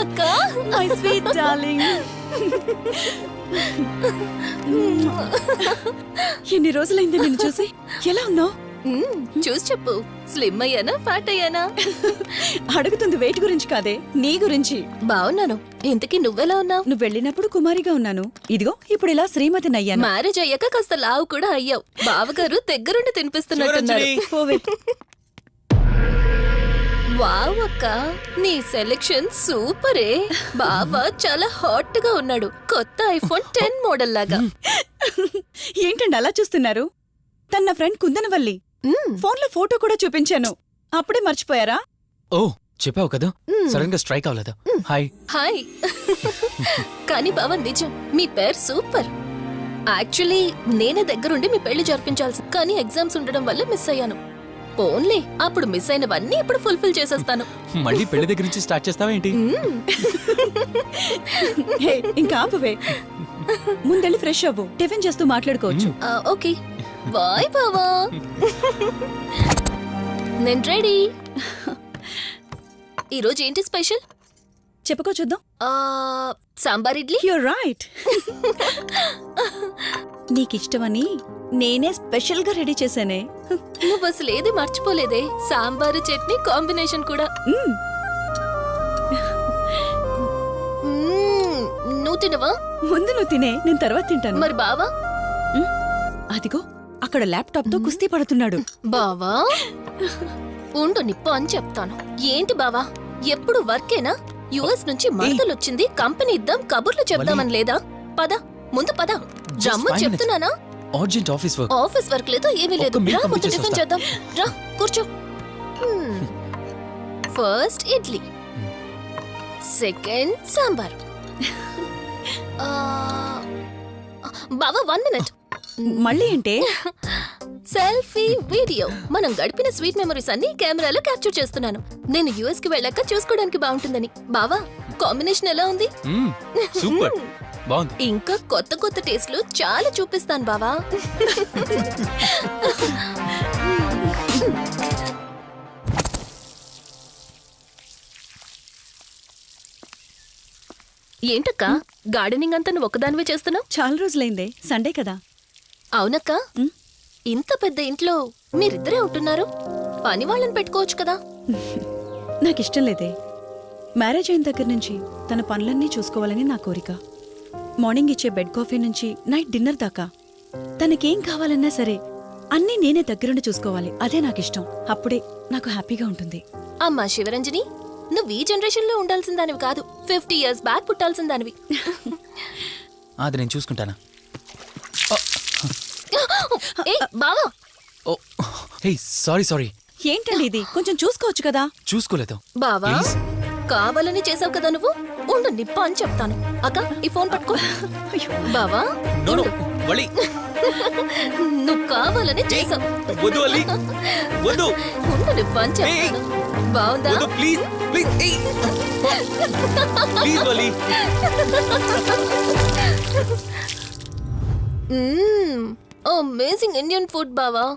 అక్క my sweet darling ఎన్ని రోజులైంది నిన్ను చూసి? ఎలా ఉన్నావు? చూసి చెప్పు. స్లిమ్ అయ్యానా ఫ్యాట్ అయ్యానా? అడుగుతుంది వెయిట్ గురించి కాదే నీ గురించి. బాగున్నాను. ఇంతకీ నువ్వెలా ఉన్నావు? నువ్వు వెళ్ళినప్పుడు కుమారిగా ఉన్నాను. ఇదిగో ఇప్పుడు ఇలా శ్రీమతిని అయ్యాను మ్యారేజ్ అయ్యాక కాస్త లావు కూడా అయ్యావు. బావగారు దగ్గరుండి తినిపిస్తున్నట్టున్నారు. వావ్ అక్క నీ సెలెక్షన్ సూపరే. బావ చాలా హాట్గా ఉన్నాడు. కొత్త ఐఫోన్ టెన్ మోడల్ లాగా. ఏంటండి అలా చూస్తున్నారు? తన నా ఫ్రెండ్ కుందనవల్లి. ఫోన్లో ఫోటో కూడా చూపించాను. అప్పుడే మర్చిపోయారా? ఓ చెప్పావు కదా. సడన్గా స్ట్రైక్ అవ్వలేదు. హాయ్ హాయ్ కానీ బావ నిజం. మీ పేరు సూపర్. యాక్చువల్లీ నేనే దగ్గరుండి మీ పెళ్ళి జరిపించాల్సి కానీ ఎగ్జామ్స్ ఉండడం వల్ల మిస్ అయ్యాను. ఓన్లీ అప్పుడు మిస్ అయినవన్నీ ఇప్పుడు ఫుల్ఫిల్ చేసేస్తాను. మళ్ళీ పెళ్ళి దగ్గర నుంచి స్టార్ట్ చేస్తావా ఏంటి. హే ఇంకా ఆపువే. ముందెళ్ళి ఫ్రెష్ అవ్వు. టిఫిన్ చేస్తూ మాట్లాడుకోవచ్చు. ఆ, ఓకే. బాయ్ బావా. నేను రెడీ. ఈరోజు ఏంటి స్పెషల్? చెప్పుకో చూద్దాం. ఆ, సాంబార్ ఇడ్లీ? యూర్ రైట్ నీకిష్టమని నేనే స్పెషల్గా రెడీ చేశానే. నువ్వు అసలు ఏది మర్చిపోలేదే? సాంబారు చట్నీ కాంబినేషన్ కూడా. మ్మ్. మ్మ్, నువ్వు తినవా? ముందు నువ్వు తినే నేను తర్వాత తింటాను. మరి బావా? అదిగో అక్కడ ల్యాప్టాప్తో కుస్తీ పడుతున్నాడు. బావా? ఉండు నిప్పు అని చెప్తాను. ఏంటి బావా? ఎప్పుడు వర్కేనా? యుఎస్ నుంచి మరదలు వచ్చింది కంపెనీ ఇద్దాం కబుర్లు చెప్దామని లేదా? పద ముందు పద. జమ్ము five minutes. చెప్తున్నానా? Urgent office work office work లేదు ఏమీ లేదు. ఒక్క రా ముందు పంపించేసి టిఫిన్ వస్తా. చేద్దాం. రా కూర్చో. ఫస్ట్ ఇడ్లీ. సెకండ్ సాంబార్. ఆ, బావా వన్ మినిట్ మళ్ళీ ఏంటే? సెల్ఫీ వీడియో మనం గడిపిన స్వీట్ మెమరీస్ అన్ని కెమెరాలో క్యాప్చర్ చేస్తున్నాను. నేను యుఎస్కి వెళ్ళాక చూసుకోవడానికి బాగుంటుందని బావా కాంబినేషన్ ఎలా ఉంది? సూపర్. బాగుంది. ఇంకా కొత్త కొత్త టేస్ట్లు చాలా చూపిస్తాను బావా. ఏంటక్క గార్డెనింగ్ అంతా నువ్వు ఒకదానివే చేస్తున్నావు? చాలా రోజులైందే సండే కదా. అవునక్క. ఇంత పెద్ద ఇంట్లో మీరిద్దరే ఉంటున్నారు. పని వాళ్ళని పెట్టుకోవచ్చు కదా. నాకు ఇష్టం లేదే. మ్యారేజ్ అయిన దగ్గర నుంచి తన పనులన్నీ చూసుకోవాలని నా కోరిక. మార్నింగ్ ఇచ్చే బెడ్ కాఫీ నుంచి నైట్ డిన్నర్ దాకా. తనకేం కావాలన్నా సరే అన్నీ నేనే దగ్గరుండి చూసుకోవాలి. అదే నాకు ఇష్టం అప్పుడే నాకు హ్యాపీగా ఉంటుంది. అమ్మా శివరంజని నువ్వు ఈ జనరేషన్లో ఉండాల్సిన దానివి కాదు. ఫిఫ్టీ ఇయర్స్ బ్యాక్ పుట్టాల్సిన దానివి అది నేను చూసుకుంటానా? ఏ బావా? ఓ హే సారీ సారీ. ఏంటండి ఇది? కొంచెం చూసుకోవచ్చు కదా? చూసుకోలేదు. బావా. కావాలని చేసావు కదా నువ్వు? ఉండు నిప్ప అని చెప్తాను. అక్క ఈ ఫోన్ పట్టుకో. అయ్యో, బావా నో నో ఉండు. వలి. నువ్వు కావాలని చేసావు వద్దు వలి. వద్దు. ఉండు నిప్ప అని చెప్తాను. బావుందా? వద్దు ప్లీజ్ ప్లీజ్ ప్లీజ్ వలి. అమేజింగ్ ఇండియన్ ఫుడ్ బావా.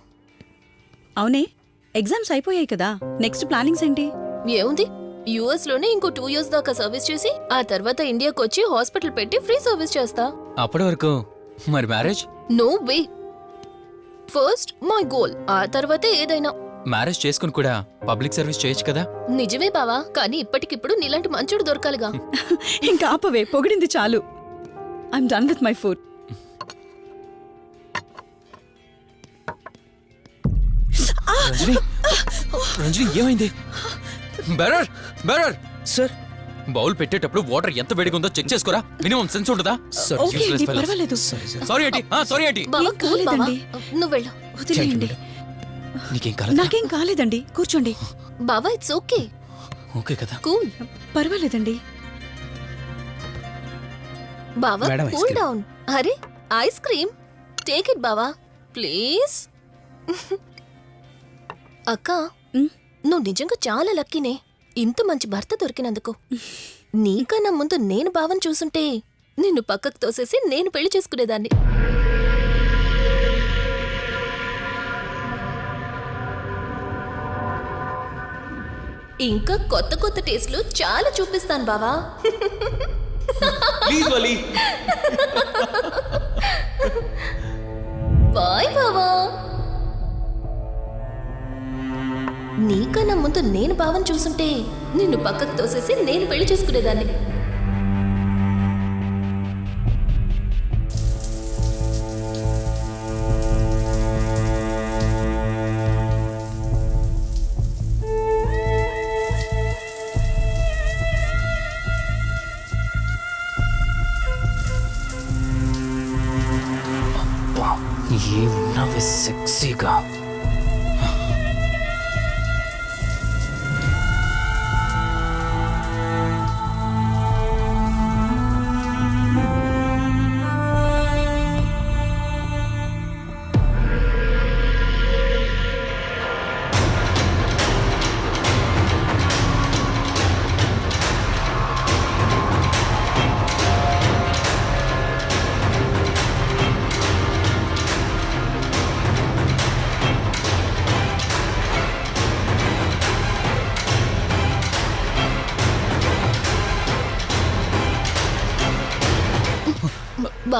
అవునే ఎగ్జామ్స్ అయిపోయాయి కదా. నెక్స్ట్ ప్లానింగ్స్ ఏంటి? ఏముంది? యుఎస్లోనే ఇంకో టూ ఇయర్స్ దాకా సర్వీస్ చేసి ఆ తర్వాత ఇండియాకి వచ్చి హాస్పిటల్ పెట్టి ఫ్రీ సర్వీస్ చేస్తా. అప్పటి వరకు? మరి marriage no way first my goal ఆ తర్వాతే ఏదైనా. మ్యారేజ్ చేసుకుని కూడా పబ్లిక్ సర్వీస్ చేయొచ్చు కదా? నిజమే బావా కానీ ఇప్పటికిప్పుడు నీలాంటి మంచుడు దొరకాలిగా. ఇంకా ఆపవే పొగిడింది చాలు. I'm done with my food Ranjani Ranjani ఏమైంది? బెరర్ బెరర్ సార్ బౌల్ పెట్టేటప్పుడు వాటర్ ఎంత వేడిగా ఉందో చెక్ చేసుకోరా? మినిమం సెన్స్ ఉంటుందా? ఓకే అండి పర్వాలేదు. సారీ ఏంటి సారీ ఏంటి బావా ఏం కూల్ బావా? కాలేదండి. నువ్వు వెళ్ళు. వదిలేయండి. నీకేం కాలేదు? నాకేం కాలేదండి. కూర్చోండి. బావా ఇట్స్ ఓకే ఓకే కదా. కూల్. పర్వాలేదండి. బావా కూల్. డౌన్ అరే ఐస్ క్రీమ్ టేక్ ఇట్ బావా. ప్లీజ్ అక్క నువ్వు నిజంగా చాలా లక్కీనే. ఇంత మంచి భర్త దొరికినందుకు. నీకన్నా ముందు నేను బావని చూసుంటే నిన్ను పక్కకు తోసేసి నేను పెళ్ళి చేసుకునేదాన్ని. ఇంకా కొత్త కొత్త టేస్ట్లు చాలా చూపిస్తాను బావా. ప్లీజ్ వలి. ముందు చూసుంటే నిన్ను పక్కకు తోసేసి నేను పెళ్ళి చేసుకునేదాన్ని.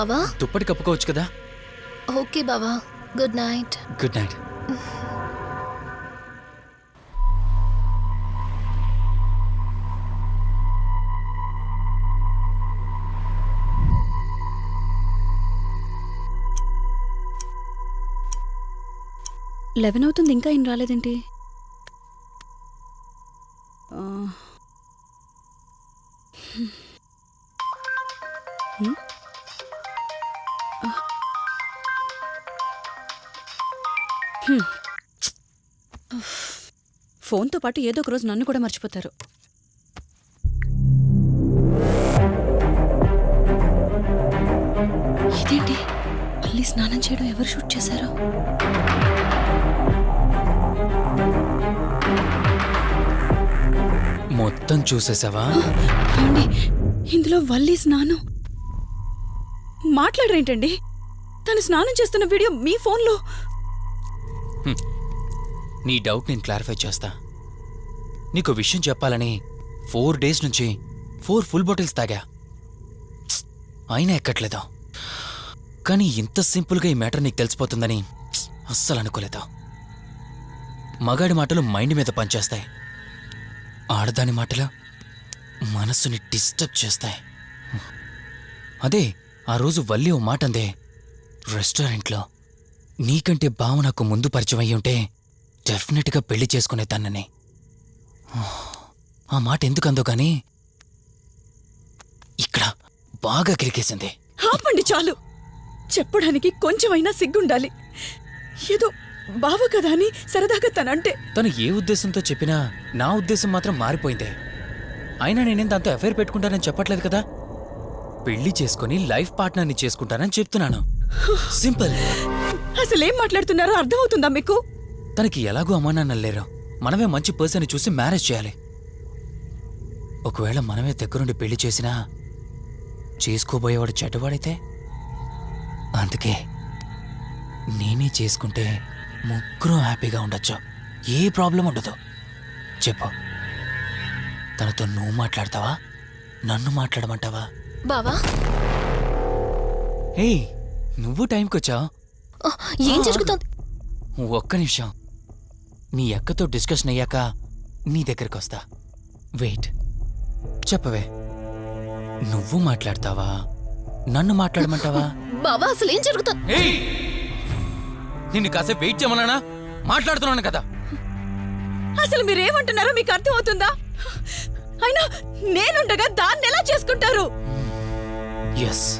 బావా? దుప్పటి కప్పుకోవచ్చు కదా? ఓకే బావా. Good night. Good night. Eleven అవుతుంది ఇంకా ఏం రాలేదేంటి? పాటు ఏదో ఒక రోజు నన్ను కూడా మర్చిపోతారు. ఇదేంటి? మళ్ళీ స్నానం చేయడం ఎవరు షూట్ చేశారో? మొత్తం చూసేసావా? ఏమండి? ఇందులో వల్లి స్నానం. మాట్లాడరేంటండి? తను స్నానం చేస్తున్న వీడియో మీ ఫోన్లో. నీ డౌట్ నేను క్లారిఫై చేస్తా. నీకు విషయం చెప్పాలని ఫోర్ డేస్ నుంచి ఫోర్ ఫుల్ బాటిల్స్ తాగా. అయినా ఎక్కట్లేదు? కానీ ఇంత సింపుల్గా ఈ మ్యాటర్ నీకు తెలిసిపోతుందని అస్సలు అనుకోలేదు? మగాడి మాటలు మైండ్ మీద పనిచేస్తాయి. ఆడదాని మాటలు మనస్సుని డిస్టర్బ్ చేస్తాయి. అదే ఆ రోజు వల్లి ఓ మాట అందే రెస్టారెంట్లో నీకంటే బావ నాకు ముందు పరిచయం అయ్యి ఉంటే డెఫినెట్గా పెళ్ళి చేసుకునేదాన్నని. ఆ మాట ఎందుకు అందో కానీ ఇక్కడ బాగా కిరికేసింది. ఆపండి చాలు. చెప్పడానికి కొంచెమైనా సిగ్గుండాలి. ఏదో బావ కదా అని సరదాగా తనంటే. తను ఏ ఉద్దేశంతో చెప్పినా నా ఉద్దేశం మాత్రం మారిపోయిందే. అయినా నేనేం దాంతో అఫైర్ పెట్టుకుంటానని చెప్పట్లేదు కదా? పెళ్ళి చేసుకుని లైఫ్ పార్ట్నర్ని చేసుకుంటానని చెప్తున్నాను. సింపుల్. అసలేం మాట్లాడుతున్నారో అర్థమవుతుందా మీకు? తనకి ఎలాగో అమ్మా నాన్నలు లేరు. మనమే మంచి పర్సన్ చూసి మ్యారేజ్ చేయాలి. ఒకవేళ మనమే దగ్గరుండి పెళ్ళి చేసినా చేసుకోబోయేవాడు చెడ్డవాడైతే? అందుకే నేనే చేసుకుంటే ముగ్గురు హ్యాపీగా ఉండొచ్చు. ఏ ప్రాబ్లం ఉండదు. చెప్పు. తనతో నువ్వు మాట్లాడతావా? నన్ను మాట్లాడమంటావా? బావా? ఏయ్ నువ్వు టైంకి వచ్చావు ఏం జరుగుతోంది? ఒక్క నిమిషం. మీ అక్కతో డిస్కషన్ అయ్యాక నీ దగ్గరికి వస్తా. వెయిట్. చెప్పవే. నువ్వు మాట్లాడతావా? నన్ను మాట్లాడమంటావా? బావా అసలు ఏం జరుగుతోంది నిన్ను కాసేపు వెయిట్ చేయమన్నానా? మాట్లాడుతున్నాను కదా. అసలు మీరేమంటున్నారో మీకు అర్థమవుతుందా? అయినా నేనుండగా దాన్ని ఎలా చేసుకుంటారు? ఎస్.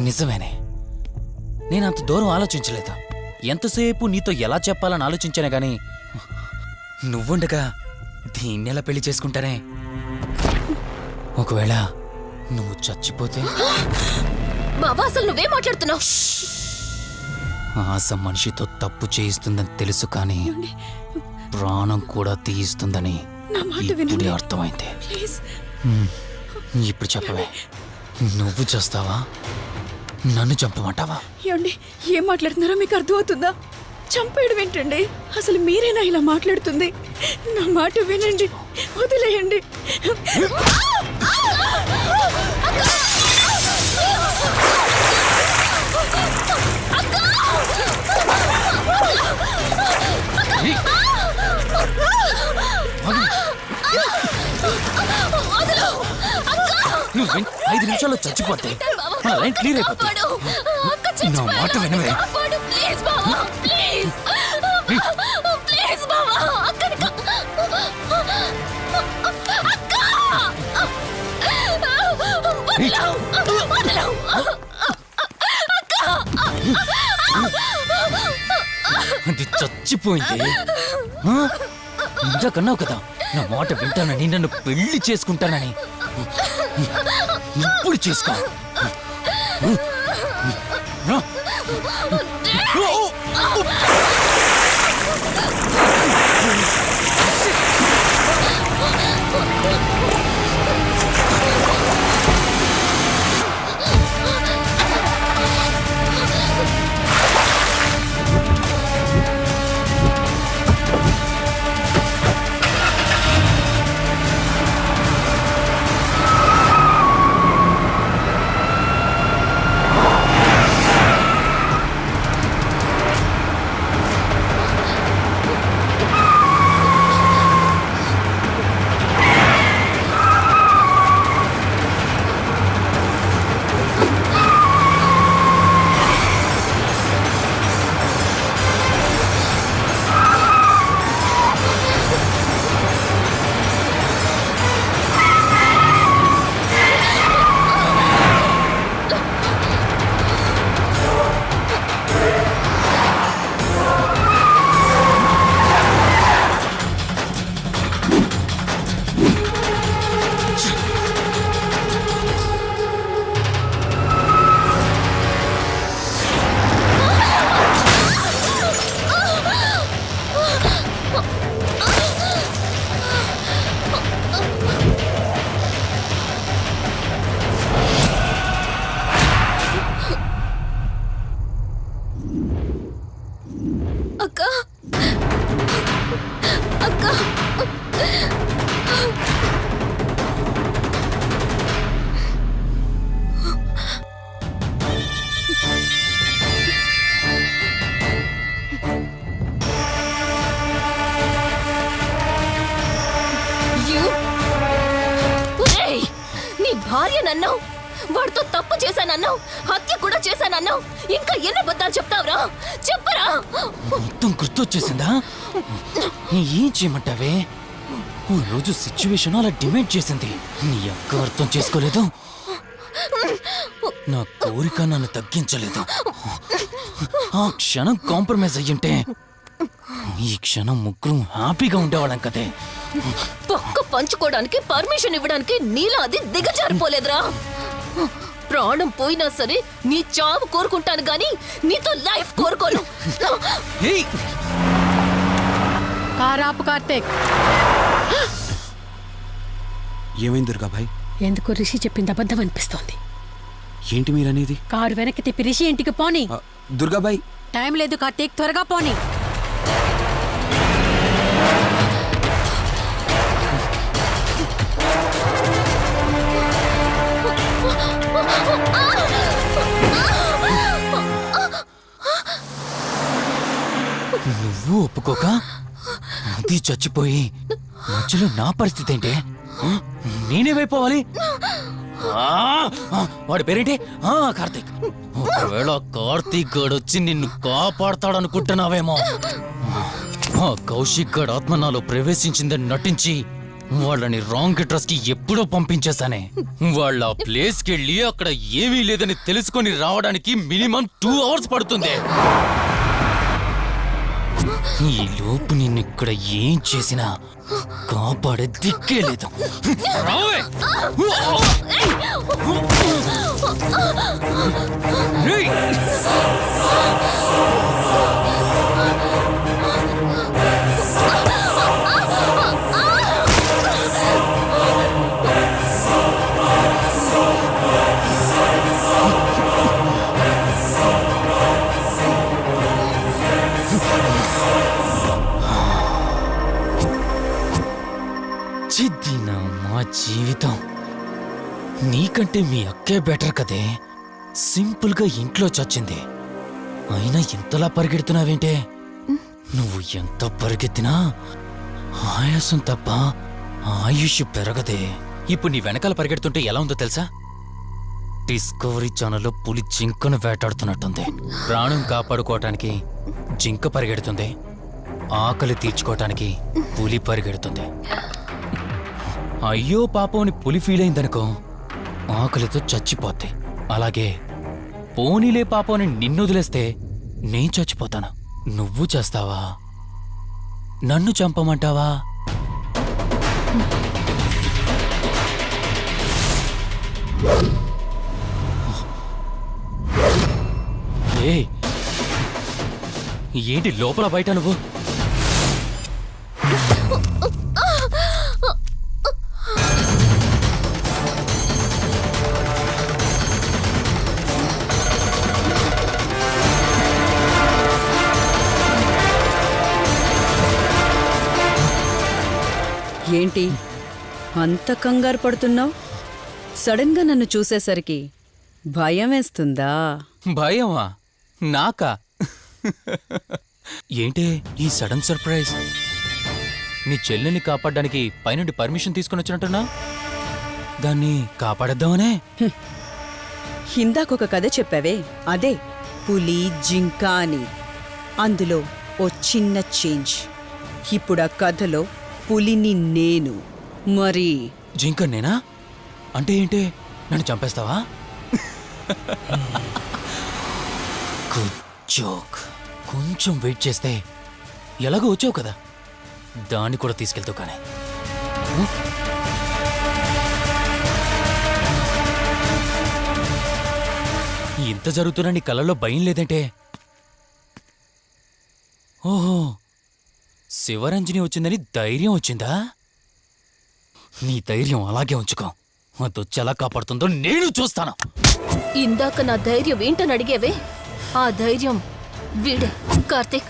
నిజమేనే. నేను అంత దూరం ఆలోచించలేదు? ఎంతసేపు నీతో ఎలా చెప్పాలని ఆలోచించానే గాని నువ్వుండగా దీన్ని ఎలా పెళ్ళి చేసుకుంటానే ఒకవేళ నువ్వు చచ్చిపోతే? బావా అసలు నువ్వేం మాట్లాడుతున్నావు? ఆశ మనిషితో తప్పు చేయిస్తుందని తెలుసు కానీ ప్రాణం కూడా తీయిస్తుందని ఇప్పుడే అర్థమైంది. ఇప్పుడు చెప్పవే. నువ్వు చేస్తావా? నన్ను చంపమంటావా? ఏం మాట్లాడుతున్నారో మీకు అర్థమవుతుందా? చంపేయడం ఏంటండి? అసలు మీరేనా ఇలా మాట్లాడుతుంది? నా మాట వినండి వదిలేయండి! నువ్వు ఐదు నిమిషాల్లో చచ్చిపోతే మన లైన్ క్లియర్ అయిపోతుంది. నా మాట వినవే. ప్లీజ్ బావా అక్కని అక్క! వదలవు. వదలవు. అది చచ్చిపోయింది. ఇంతకన్నావు కదా నా మాట వింటానని నన్ను పెళ్ళి చేసుకుంటానని. ఇప్పుడు చేసుకో. మొత్తం గుర్తొచ్చేసిందా? ఏం చేయమంటావే ఓ రోజు సిచ్యువేషన్ అలా డిమాండ్ చేసింది. నీ అక్క అర్థం చేసుకోలేదు. నా కోరిక నన్ను తగ్గించలేదు. ఆ క్షణం కాంప్రమైజ్ అయ్యుంటే ఈ క్షణం ముగ్గురు హ్యాపీగా ఉండేవాళ్ళం కదే. పక్క పంచుకోవడానికి పర్మిషన్ ఇవ్వడానికి నీలా అది దిగజారిపోలేదురా. ప్రాణం పోయినా సరే నీ చావు కోరుకుంటాను గాని నీతో లైఫ్ కోరుకోను. కారాపు కార్తీక్. ఏమైంది దుర్గాభాయ్ ఎందుకు రిషి చెప్పింది అబద్ధం అనిపిస్తోంది. ఏంటి మీరనేది? కారు వెనక్కి తిప్పి రిషి ఇంటికి పోని. దుర్గాబాయ్ టైం లేదు కార్తీక్ త్వరగా పోని. నువ్వు ఒప్పుకోక? అది చచ్చిపోయి. మధ్యలో నా పరిస్థితి ఏంటి? నేనేమైపోవాలి వాడి పేరేంటి? ఆ, కార్తీక్. ఒకవేళ కార్తీక్ గడు వచ్చి నిన్ను కాపాడతాడనుకుంటున్నావేమో. కౌశిక్ గడ్ ఆత్మ నాలో ప్రవేశించిందని నటించి వాళ్ళని రాంగ్ అడ్రస్కి ఎప్పుడో పంపించేశానే. వాళ్ళ ప్లేస్ కెళ్ళి వెళ్ళి అక్కడ ఏమీ లేదని తెలుసుకొని రావడానికి మినిమం టూ అవర్స్ పడుతుంది. ఈ లోపు నిన్నిక్కడ ఏం చేసినా కాపాడే దిక్కే లేదు. రావే! నీకంటే మీ అక్కే బెటర్ కదే. సింపుల్గా ఇంట్లో చచ్చింది. అయినా ఇంతలా పరిగెడుతున్నావేంటే? నువ్వు ఎంత పరిగెత్తినా ఆయాసం తప్ప ఆయుష్ పెరగదే. ఇప్పుడు నీ వెనకాల పరిగెడుతుంటే ఎలా ఉందో తెలుసా? డిస్కవరీ ఛానల్లో పులి జింకను వేటాడుతున్నట్టుంది. ప్రాణం కాపాడుకోవటానికి జింక పరిగెడుతుంది. ఆకలి తీర్చుకోవటానికి పులి పరిగెడుతుంది. అయ్యో పాపం అని పులి ఫీల్ అయిందనుకో ఆకలితో చచ్చిపోతే అలాగే పోనీలే పాపం అని నిన్ను వదిలేస్తే నేను చచ్చిపోతాను. నువ్వు చేస్తావా? నన్ను చంపమంటావా? ఏ ఏంటి లోపల బయట నువ్వు? ఏంటి? అంత కంగారు పడుతున్నావు? సడన్గా నన్ను చూసేసరికి భయం వేస్తుందా? భయమా? నాకా? ఏంటి ఈ సడన్ సర్ప్రైజ్? నీ చెల్లెల్ని కాపాడడానికి పైనుండి పర్మిషన్ తీసుకుని వచ్చినట్టున్నా? దాన్ని కాపాడేద్దామనే? ఇందాకొక కథ చెప్పావే అదే పులి జింక అని. అందులో ఓ చిన్న చేంజ్. ఇప్పుడు ఆ కథలో పులిని నేను. మరి? జింక నేనా? అంటే ఏంటి? నన్ను చంపేస్తావా? గుడ్ జోక్ కొంచెం వెయిట్ చేస్తే ఎలాగో వచ్చావు కదా? దాన్ని కూడా తీసుకెళ్తావు కానీ. ఇంత జరుగుతున్నా నీ కళ్ళలో భయం లేదంటే? ఓహో. శివరంజని వచ్చిందని ధైర్యం వచ్చిందా? నీ ధైర్యం అలాగే ఉంచుకో. అదొచ్చి ఎలా కాపాడుతుందో నేను చూస్తాను. ఇందాక నా ధైర్యం ఏంటని అడిగేవే? ఆ ధైర్యం వీడే కార్తీక్.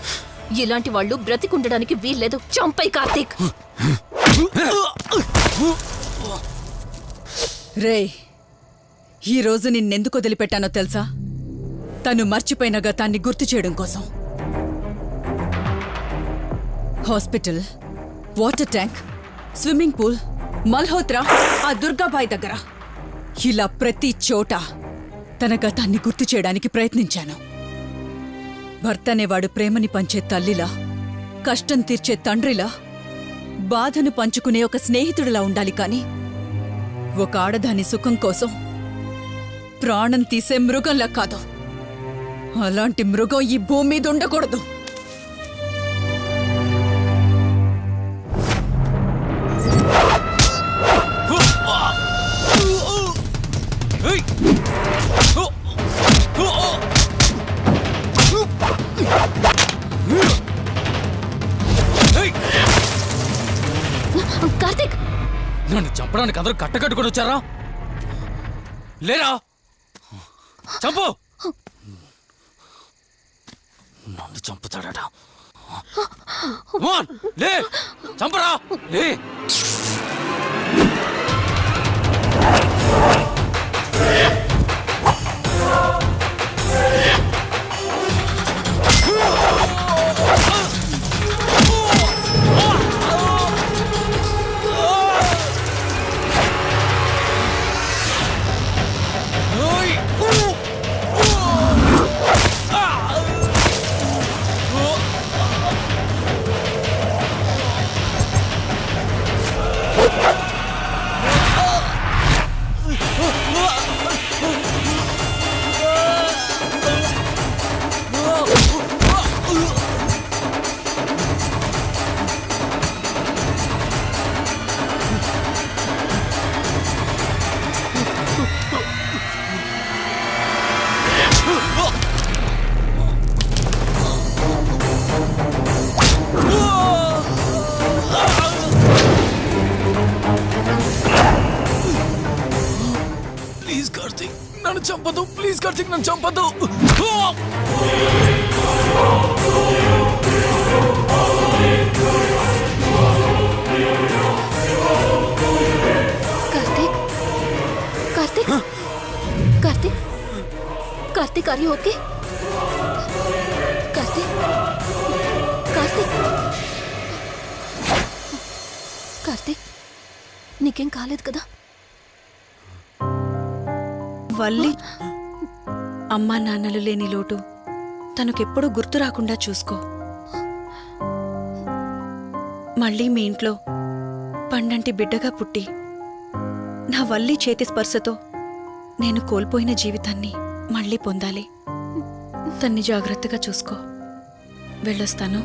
ఇలాంటి వాళ్ళు బ్రతికుండడానికి వీల్లేదు. చంపై కార్తీక్. రే ఈరోజు నిన్నెందుకు వదిలిపెట్టానో తెలుసా? తను మర్చిపోయిన గతాన్ని గుర్తు చేయడం కోసం. Hospital water tank swimming pool Malhotra ఆ దుర్గాబాయ్ దగ్గర. ఇలా ప్రతి చోట తన గతాన్ని గుర్తు చేయడానికి ప్రయత్నించాను. భర్త అనేవాడు ప్రేమని పంచే తల్లిలా కష్టం తీర్చే తండ్రిలా బాధను పంచుకునే ఒక స్నేహితుడిలా ఉండాలి కానీ ఒక ఆడదాని సుఖం కోసం ప్రాణం తీసే మృగంలా కాదు. అలాంటి మృగం ఈ భూమి మీద ఉండకూడదు. కార్తీక్! నన్ను చంపడానికి అందరూ కట్టకట్టుకొని వచ్చారా? లేరా? చంపు! నన్ను చంపుతాడట. లే! చంపరా! లే! లాజిక్ నన్ను చంపద్దు. Karthik. Karthik. Karthik. Karthik are you okay Karthik. Karthik. నీకేం కాలేదు కదా? వల్లి. అమ్మా నాన్నలు లేని లోటు తనకెప్పుడూ గుర్తు రాకుండా చూసుకో. మళ్ళీ మీ ఇంట్లో పండంటి బిడ్డగా పుట్టి నా వల్లి చేతి స్పర్శతో నేను కోల్పోయిన జీవితాన్ని మళ్ళీ పొందాలి. తన్ని జాగ్రత్తగా చూసుకో. వెళ్ళొస్తాను.